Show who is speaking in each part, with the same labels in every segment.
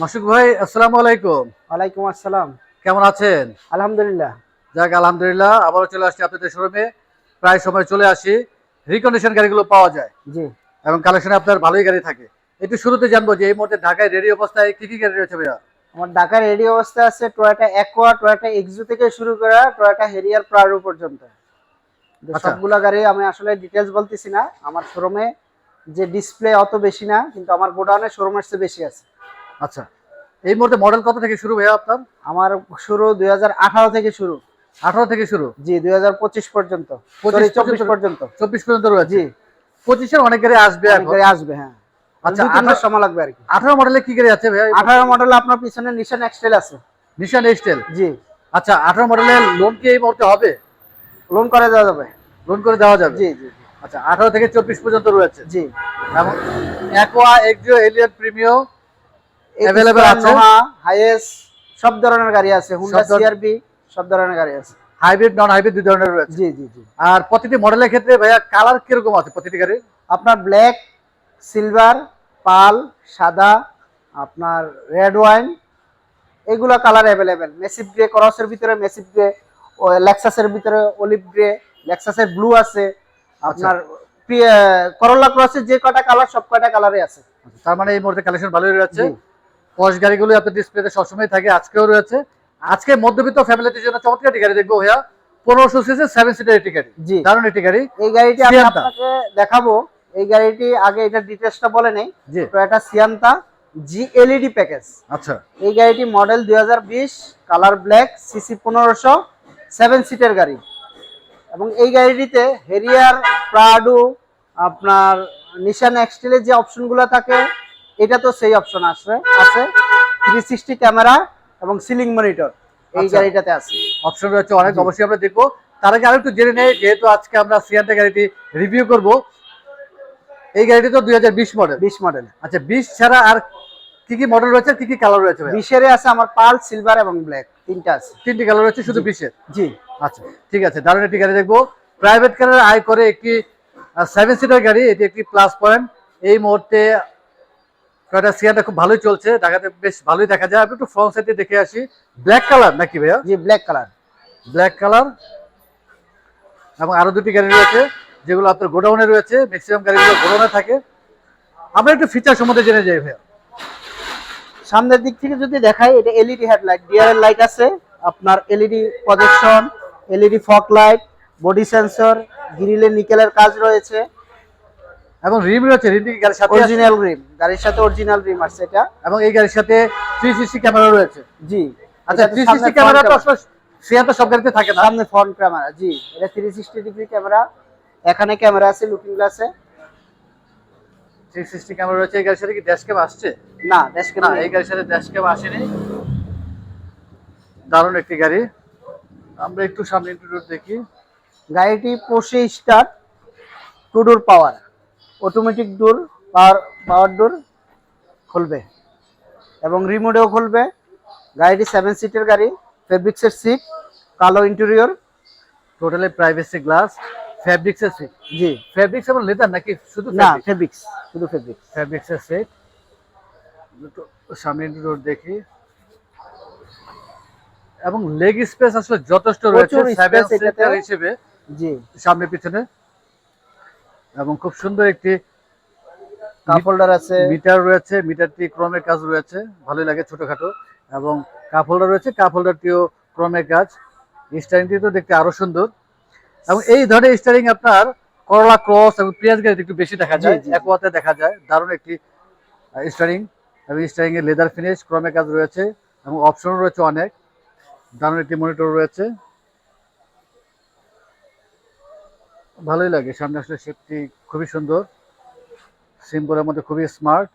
Speaker 1: মাসুক ভাই আসসালামু আলাইকুম।
Speaker 2: ওয়ালাইকুম আসসালাম।
Speaker 1: কেমন আছেন?
Speaker 2: আলহামদুলিল্লাহ।
Speaker 1: যাক আলহামদুলিল্লাহ আবারও চলে আসছি আপনাদের শোরুমে। প্রায় সময় চলে আসি। রিকন্ডিশন গাড়িগুলো পাওয়া যায়।
Speaker 2: জি।
Speaker 1: এবং কালেকশনে আপনার ভালোই গাড়ি থাকে। একটু শুরুতে জানব যে এই মুহূর্তে ঢাকায় রেডি অবস্থায় কি কি গাড়ি রয়েছে ভাইয়া?
Speaker 2: আমার ঢাকার রেডি অবস্থা আছে টয়োটা অ্যাকোয়া টয়োটা এক্সু থেকে শুরু করে টয়োটা হেরিয়ার প্রারো পর্যন্ত।
Speaker 1: আচ্ছা।
Speaker 2: গাড়ি আমি আসলে ডিটেলস বলতেছি না। আমার শোরুমে যে ডিসপ্লে অত বেশি না কিন্তু আমার গোডাউনে শোরুমের চেয়ে বেশি আছে।
Speaker 1: আচ্ছা এই মুহূর্তে মডেল কত থেকে শুরু ভাইয়া আপনার?
Speaker 2: আমার শুরু দুই থেকে শুরু।
Speaker 1: আঠারো থেকে শুরু?
Speaker 2: জি দুই পর্যন্ত।
Speaker 1: 25
Speaker 2: চব্বিশ
Speaker 1: পর্যন্ত? চব্বিশ পর্যন্ত রয়েছে?
Speaker 2: জি।
Speaker 1: পঁচিশের অনেক গাড়ি আসবে
Speaker 2: গাড়ি আসবে হ্যাঁ।
Speaker 1: আচ্ছা,
Speaker 2: আচ্ছা
Speaker 1: আঠারো-
Speaker 2: সময় লাগবে আর কি।
Speaker 1: আঠারো মডেলে কি গাড়ি আছে ভাইয়া?
Speaker 2: আঠারো মডেল আপনার পিছনে নিশান এক্সটেল আছে।
Speaker 1: নিশান এক্সটেল
Speaker 2: জি।
Speaker 1: আচ্ছা আঠারো মডেলের লোন কি এই মুহূর্তে হবে?
Speaker 2: লোন করে দেওয়া যাবে।
Speaker 1: লোন করে দেওয়া যাবে?
Speaker 2: জি জি
Speaker 1: আচ্ছা আঠারো থেকে চব্বিশ পর্যন্ত রয়েছে।
Speaker 2: জি।
Speaker 1: এবং Aqua Axio Allion Premio Available আছে?
Speaker 2: হাইএস সব ধরনের গাড়ি আছে। হুন্ডা সিআরবি সব ধরনের গাড়ি আছে।
Speaker 1: হাইব্রিড নন হাইব্রিড দুই ধরনের রয়েছে।
Speaker 2: জি জি জি।
Speaker 1: আর প্রতিটি মডেলের ক্ষেত্রে ভাইয়া কালার কীরকম আছে প্রতিটি গাড়ির?
Speaker 2: আপনার ব্ল্যাক সিলভার পাল সাদা আপনার রেড ওয়াইন এগুলা কালার অ্যাভেলেবেল মেসিভ গ্রে ক্রসের ভিতরে মেসিভ গ্রে লেক্সাসের ভিতরে অলিভ গ্রে লেক্সাসের ব্লু আছে। আপনার করোলা ক্রসের যে কটা কালার সব কটা কালারে আছে।
Speaker 1: তার মানে এই মুহূর্তে কালেকশন ভালোই রয়েছে। পশ গাড়িগুলো আপনার ডিসপ্লেতে সবসময় থাকে আজকেও রয়েছে। আজকে মধ্যবিত্ত ফ্যামিলিদের জন্য চমৎকার একটি গাড়ি দেখব ভাইয়া। পনেরোশো সিসি সেভেন সিটার একটি গাড়ি।
Speaker 2: জি।
Speaker 1: দারুণ একটি গাড়ি।
Speaker 2: এই গাড়িটি আমি আপনাকে দেখাবো। এই গাড়িটি আগে এটা ডিটেলসটা বলে নেই।
Speaker 1: জি।
Speaker 2: এটা সিয়ান্তা জি এলইডি প্যাকেজ
Speaker 1: আচ্ছা।
Speaker 2: এই গাড়িটি মডেল দুই হাজার বিশ কালার ব্ল্যাক সিসি পনেরোশো সেভেন সিটের গাড়ি। এবং এই গাড়িটিতে হেরিয়ার প্রাডু আপনার নিশান এক্সটেলের যে অপশনগুলো থাকে এটা তো সেই অপশন আছে আছে থ্রি সিক্সটি ক্যামেরা এবং সিলিং মনিটর এই
Speaker 1: আচ্ছা।
Speaker 2: গাড়িটাতে আছে।
Speaker 1: অপশন রয়েছে অনেক অবশ্যই আমরা দেখব। তার আগে আরেকটু জেনে নেই যেহেতু আজকে আমরা সিয়ান্টা গাড়িটি রিভিউ করব। এই গাড়িটি তো দুই হাজার বিশ মডেল
Speaker 2: বিশ মডেল
Speaker 1: আচ্ছা বিশ ছাড়া আর কি কি মডেল রয়েছে কি কি কালার রয়েছে?
Speaker 2: বিশেরে আছে আমার পার্ল সিলভার এবং ব্ল্যাক তিনটা আছে।
Speaker 1: তিনটি কালার রয়েছে শুধু। বিশের?
Speaker 2: জি।
Speaker 1: আচ্ছা ঠিক আছে দারুণ একটি গাড়ি দেখব। প্রাইভেট কারের আয় করে একটি সেভেন সিটার গাড়ি এটি একটি প্লাস পয়েন্ট এই মুহূর্তে টয়টা সিয়াটা খুব ভালোই চলছে ঢাকাতে বেশ ভালোই দেখা যায়। আমি একটু ফ্রন্ট সাইডে দেখে আসি। ব্ল্যাক কালার নাকি ভাইয়া?
Speaker 2: জি ব্ল্যাক কালার
Speaker 1: ব্ল্যাক কালার এবং আরও দুটি গাড়ি রয়েছে যেগুলো আপনার গোডাউনে রয়েছে ম্যাক্সিমাম গাড়িগুলো গোডাউনে থাকে। আমরা একটু ফিচার সম্বন্ধে জেনে যাই ভাইয়া।
Speaker 2: সামনের দিক থেকে যদি দেখাই এটা এলইডি হেডলাইট ডিআরএল লাইট আছে। আপনার LED projection LED fog light body sensor গ্রিলে নিকেলের কাজ রয়েছে।
Speaker 1: এবং রিম রয়েছে রিম গাড়ির সাথে
Speaker 2: অরিজিনাল রিম গাড়ির সাথে অরিজিনাল রিম আছে এটা।
Speaker 1: এবং এই গাড়ির সাথে থ্রি সিক্সটি ক্যামেরা রয়েছে।
Speaker 2: জি
Speaker 1: আচ্ছা
Speaker 2: এটাতে
Speaker 1: থ্রি
Speaker 2: সামনে
Speaker 1: সিক্সটি
Speaker 2: front
Speaker 1: ক্যামেরা তো আসলে সিয়াটা সব গাড়িতে থাকে না।
Speaker 2: সামনে ফ্রন্ট ক্যামেরা জি এটা থ্রি সিক্সটি ডিগ্রি ক্যামেরা এখানে ক্যামেরা আছে লুকিং গ্লাসে
Speaker 1: থ্রি সিক্সটি ক্যামেরা রয়েছে এই গাড়ির সাথে কি ড্যাশ ক্যাম আসছে?
Speaker 2: না ড্যাশ
Speaker 1: না এই গাড়ির সাথে ড্যাশ ক্যাম আসেনি। দারুণ একটি গাড়ি। আমরা একটু সামনে একটু দেখি।
Speaker 2: গাড়িটি push start two door power automatic door power power door খুলবে। এবং রিমোটেও খুলবে। গাড়িটি সেভেন সিটের গাড়ি ফেব্রিক্সের সিট কালো interior
Speaker 1: totally privacy glass fabrics এর সিট
Speaker 2: জি।
Speaker 1: ফ্যাব্রিক্স এবং লেদার নাকি শুধু
Speaker 2: না ফেব্রিক্স শুধু ফেব্রিক্স
Speaker 1: ফ্যাব্রিক্স এর সিট সামনে road দেখি। এবং লেগ স্পেস আসলে যথেষ্ট রয়েছে সেভেন। সিটার হিসেবে।
Speaker 2: জি।
Speaker 1: সামনে পিছনে। এবং খুব সুন্দর একটি
Speaker 2: কাপ হোল্ডার আছে।
Speaker 1: মিটার রয়েছে মিটারটি ক্রমের কাজ রয়েছে ভালোই লাগে ছোটখাটো। এবং কাপ হোল্ডার রয়েছে কাপ হোল্ডারটিও ক্রমের কাজ। স্টারিংটি তো দেখতে আরও সুন্দর। এবং এই ধরনের স্টারিং আপনার করলা ক্রস এবং পেঁয়াজ গাড়িতে একটু বেশি দেখা যায়। একোয়াতে দেখা যায়। দারুণ একটি স্টারিং এবং স্টারিং এর লেদার ফিনিশ ক্রমের কাজ রয়েছে এবং অপশনও রয়েছে অনেক। দারুণ একটি মনিটর রয়েছে। ভালোই লাগে। সামনে আসলে শেপটি খুবই সুন্দর। সিম্বলের মধ্যে খুবই স্মার্ট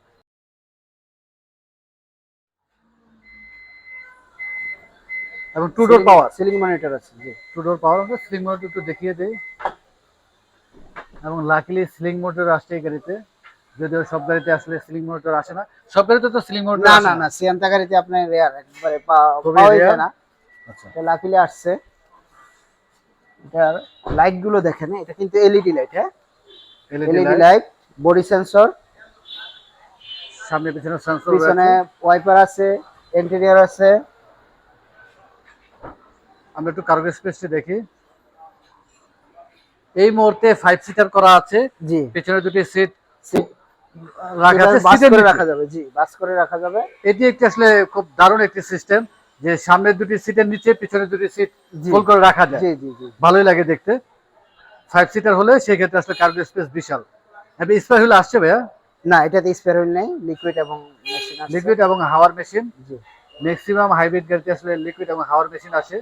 Speaker 1: এবং two door power
Speaker 2: ceiling monitor আছে জি।
Speaker 1: টু ডোর পাওয়ার আছে স্লিং মোটর একটু দেখিয়ে দেই। এবং লাকিলি স্লিং মোটর আসছে এই গাড়িতে। যদিও সব গাড়িতে আসলে স্লিং মোটর আসে না। সব গাড়িতে তো স্লিং মোটর
Speaker 2: না না না। সিয়ান্তা গাড়িতে আপনার রেয়ার একবারে পা-
Speaker 1: খুবই
Speaker 2: পাওয়াই
Speaker 1: rare?
Speaker 2: যায় না।
Speaker 1: আচ্ছা।
Speaker 2: এটা লাকিলি আসছে। এটার লাইটগুলো দেখেন এটা কিন্তু এলইডি লাইট হ্যাঁ?
Speaker 1: এলইডি
Speaker 2: লাইট বডি সেন্সর
Speaker 1: সামনে পিছনে সেন্সর
Speaker 2: পিছনে ওয়াইপার আছে ইন্টেরিয়র আছে।
Speaker 1: আমরা একটু কার্গো স্পেসটি দেখি। এই মুহূর্তে ফাইভ সিটার করা আছে।
Speaker 2: জি।
Speaker 1: পেছনে দুটি সিট
Speaker 2: সিট
Speaker 1: রাখা আছে
Speaker 2: রাখা যাবে জি বাস করে রাখা যাবে।
Speaker 1: এটি একটি আসলে খুব দারুণ একটি সিস্টেম যে সামনের দুটি সিটের নিচে পিছনে দুটি সিট গোল করে রাখা যায়। ভালোই লাগে দেখতে। ফাইভ সিটার হলে সেক্ষেত্রে আসলে কার্গো স্পেস বিশাল। আপনি স্পাই হলে আসছে ভাইয়া?
Speaker 2: না এটাতে স্পেয়ার হুইল নেই লিকুইড এবং
Speaker 1: লিকুইড এবং হাওয়ার মেশিন ম্যাক্সিমাম হাইব্রিড গাড়িতে আসলে লিকুইড এবং হাওয়ার মেশিন আসে।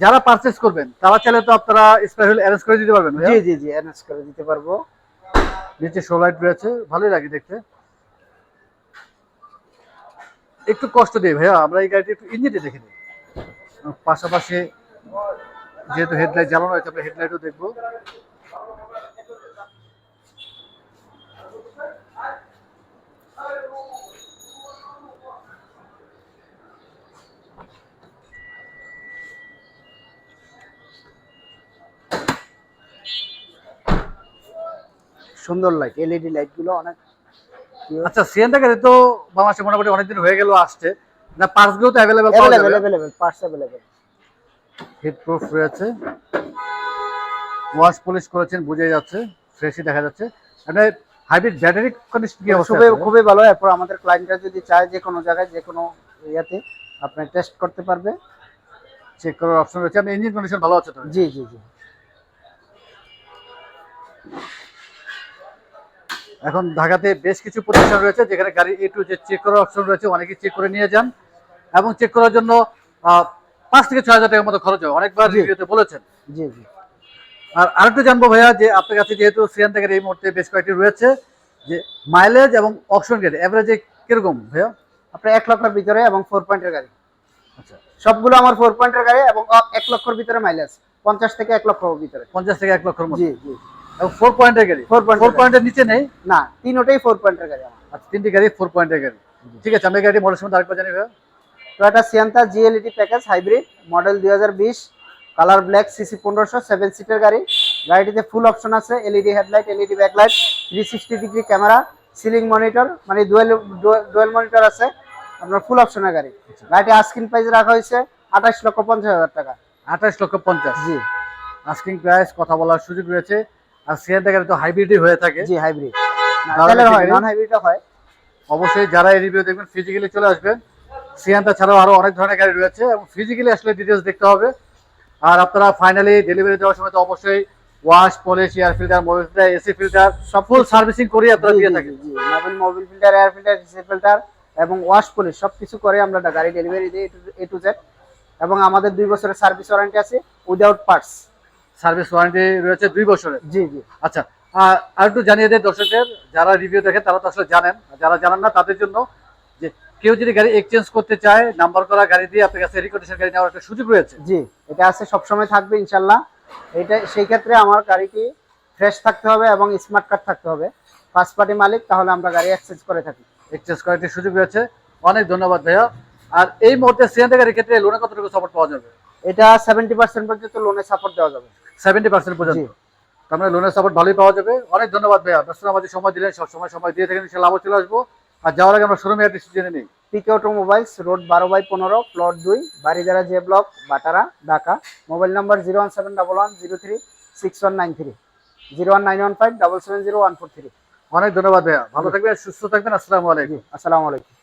Speaker 1: যারা পারচেস করবেন তারা চাইলে তো আপনারা স্পাই হলে অ্যারেঞ্জ করে দিতে পারবেন
Speaker 2: জি জি জি অ্যানাউন্স করে দিতে পারব।
Speaker 1: নিচে শো লাইট রয়েছে ভালোই লাগে দেখতে। একটু কষ্ট দিই ভাইয়া আমরা এই গাড়িটি একটু ইঞ্জিনটি দেখে নিই। পাশাপাশি যেহেতু হেডলাইট জ্বালানো হয়েছে আমরা হেডলাইটও দেখব।
Speaker 2: সুন্দর লাইট এলইডি লাইটগুলো অনেক।
Speaker 1: আচ্ছা সিএনটা গাড়ি তো বাংলাদেশে মোটামুটি অনেকদিন হয়ে গেল আসছে। না পার্টসগুলো তো অ্যাভেলেবেল পাওয়া যাবে?
Speaker 2: Available parts available
Speaker 1: heat proof রয়েছে। ওয়াশ পলিশ করেছেন বুঝে যাচ্ছে ফ্রেশই দেখা যাচ্ছে। মানে হাইব্রিড ব্যাটারি কন্ডিশন কি অবস্থা
Speaker 2: খুবই খুবই ভালো। এরপর আমাদের ক্লায়েন্টরা যদি চায় যে কোনো জায়গায় যে কোনো ইয়াতে আপনি টেস্ট করতে পারবে।
Speaker 1: চেক করার অপশন রয়েছে। আপনি ইঞ্জিন কন্ডিশন ভালো আছে তো?
Speaker 2: জি জি জি।
Speaker 1: এখন ঢাকাতে বেশ কিছু প্রতিষ্ঠান রয়েছে যেখানে গাড়ি এ টু যে চেক করার অপশন রয়েছে অনেকে চেক করে নিয়ে যান। এবং চেক করার জন্য পাঁচ থেকে ছয় হাজার টাকার মতো খরচ হয়। অনেকবার রিভিউতে বলেছেন।
Speaker 2: জি জি।
Speaker 1: আর আরেকটু জানব ভাইয়া যে আপনার কাছে যেহেতু সিয়ান থেকে এই মুহূর্তে বেশ কয়েকটি রয়েছে যে মাইলেজ এবং অপশন গেট এভারেজে কীরকম ভাইয়া?
Speaker 2: আপনার এক লক্ষের ভিতরে এবং ফোর পয়েন্টের গাড়ি।
Speaker 1: আচ্ছা।
Speaker 2: সবগুলো আমার ফোর পয়েন্টের গাড়ি এবং এক লক্ষের ভিতরে মাইলেজ পঞ্চাশ থেকে এক লক্ষর ভিতরে।
Speaker 1: পঞ্চাশ থেকে এক লক্ষের মতো।
Speaker 2: জি জি।
Speaker 1: ফোর পয়েন্টের গাড়ি?
Speaker 2: Point এর
Speaker 1: ফোর পয়েন্টের নিচে নেই?
Speaker 2: না তিনোটাই ফোর পয়েন্টের গাড়ি
Speaker 1: আচ্ছা তিনটি গাড়ি ফোর পয়েন্টের গাড়ি। ঠিক আছে আমি গাড়ি মডেল সম্বন্ধে আরেকবার জানি
Speaker 2: Toyota Sienta G LED package hybrid model দুই হাজার বিশ কালার ব্ল্যাক সিসি পনেরোশো সেভেন সিটের গাড়ি। গাড়িটিতে ফুল অপশন আছে LED headlight LED backlight three sixty degree camera ceiling monitor মানে ডুয়েল ডুয়েল মনিটর আছে আপনার ফুল অপশনের গাড়ি। গাড়িটি আস্কিন প্রাইস রাখা হয়েছে আঠাশ লক্ষ পঞ্চাশ হাজার টাকা।
Speaker 1: আঠাশ লক্ষ পঞ্চাশ।
Speaker 2: জি।
Speaker 1: আস্কিং প্রাইস কথা বলার সুযোগ রয়েছে। আর সিয়ান গাড়ি তো হাইব্রিডই হয়ে থাকে।
Speaker 2: জি হাইব্রিড হয়। নন হাইব্রিডও হয়
Speaker 1: অবশ্যই যারা এই রিভিউ দেখবেন ফিজিক্যালি চলে আসবেন। সিয়ান্তা ছাড়াও আরও অনেক ধরনের গাড়ি রয়েছে এবং ফিজিক্যালি আসলে ডিটেলস দেখতে হবে। আর আপনারা ফাইনালি ডেলিভারি দেওয়ার সময় তো অবশ্যই wash polish air filter mobil filter AC filter সব ফুল সার্ভিসিং করে আপনারা দিয়ে থাকেন।
Speaker 2: Mobil mobil filter air filter DC filter এবং ওয়াশ পলিশ সব কিছু করে আমরা গাড়ি ডেলিভারি দিই এ টু জেড এবং আমাদের দুই বছরের সার্ভিস ওয়ারেন্টি আছে উইদাউট পার্টস
Speaker 1: সার্ভিস ওয়ারেন্টি রয়েছে দুই বছরের।
Speaker 2: জি জি।
Speaker 1: আচ্ছা আর একটু জানিয়ে দেয় দর্শকদের যারা রিভিউ দেখেন তারা তো আসলে জানেন যারা জানেন না তাদের জন্য যে কেউ যদি গাড়ি এক্সচেঞ্জ করতে চায় নাম্বার করা গাড়ি দিয়ে আপনার কাছে রিকন্ডিশন গাড়ি নেওয়ার একটা সুযোগ রয়েছে।
Speaker 2: জি এটা আছে সবসময় থাকবে ইনশাল্লাহ। এটা সেই ক্ষেত্রে আমার গাড়িটি ফ্রেশ থাকতে হবে এবং স্মার্ট কার্ড থাকতে হবে। ফার্স্ট পার্টি মালিক তাহলে আমরা গাড়ি এক্সচেঞ্জ করে থাকি।
Speaker 1: এক্সচেঞ্জ করার একটি সুযোগ রয়েছে। অনেক ধন্যবাদ ভাইয়া। আর এই মুহূর্তে সিএনটি গাড়ির ক্ষেত্রে লোনে কতটুকু সাপোর্ট পাওয়া যাবে?
Speaker 2: এটা সেভেন্টি পার্সেন্ট পর্যন্ত লোনে সাপোর্ট দেওয়া যাবে।
Speaker 1: সেভেন্টি পার্সেন্ট পর্যন্ত?
Speaker 2: জি।
Speaker 1: তার মানে লোনের সাপোর্ট ভালোই পাওয়া যাবে। অনেক ধন্যবাদ ভাইয়া। দর্শক আমাদের সময় দিলেন। সব সময় সময় দিয়ে থাকেন ইনশাল্লাহ আবার চলে আসব। আর যাওয়ার আগে আমরা শোরুমে অ্যাড্রেস জেনে নিই।
Speaker 2: পিকে অটোমোবাইলস রোড বারো বাই পনেরো প্লট দুই Baridhara J block Bhatara Dhaka. Mobile number zero one seven double one zero three six one nine three zero one nine one five double seven zero one four three
Speaker 1: অনেক ধন্যবাদ ভাইয়া। ভালো থাকবেন সুস্থ থাকবেন। আসসালামু আলাইকুম।
Speaker 2: আসসালামু আলাইকুম।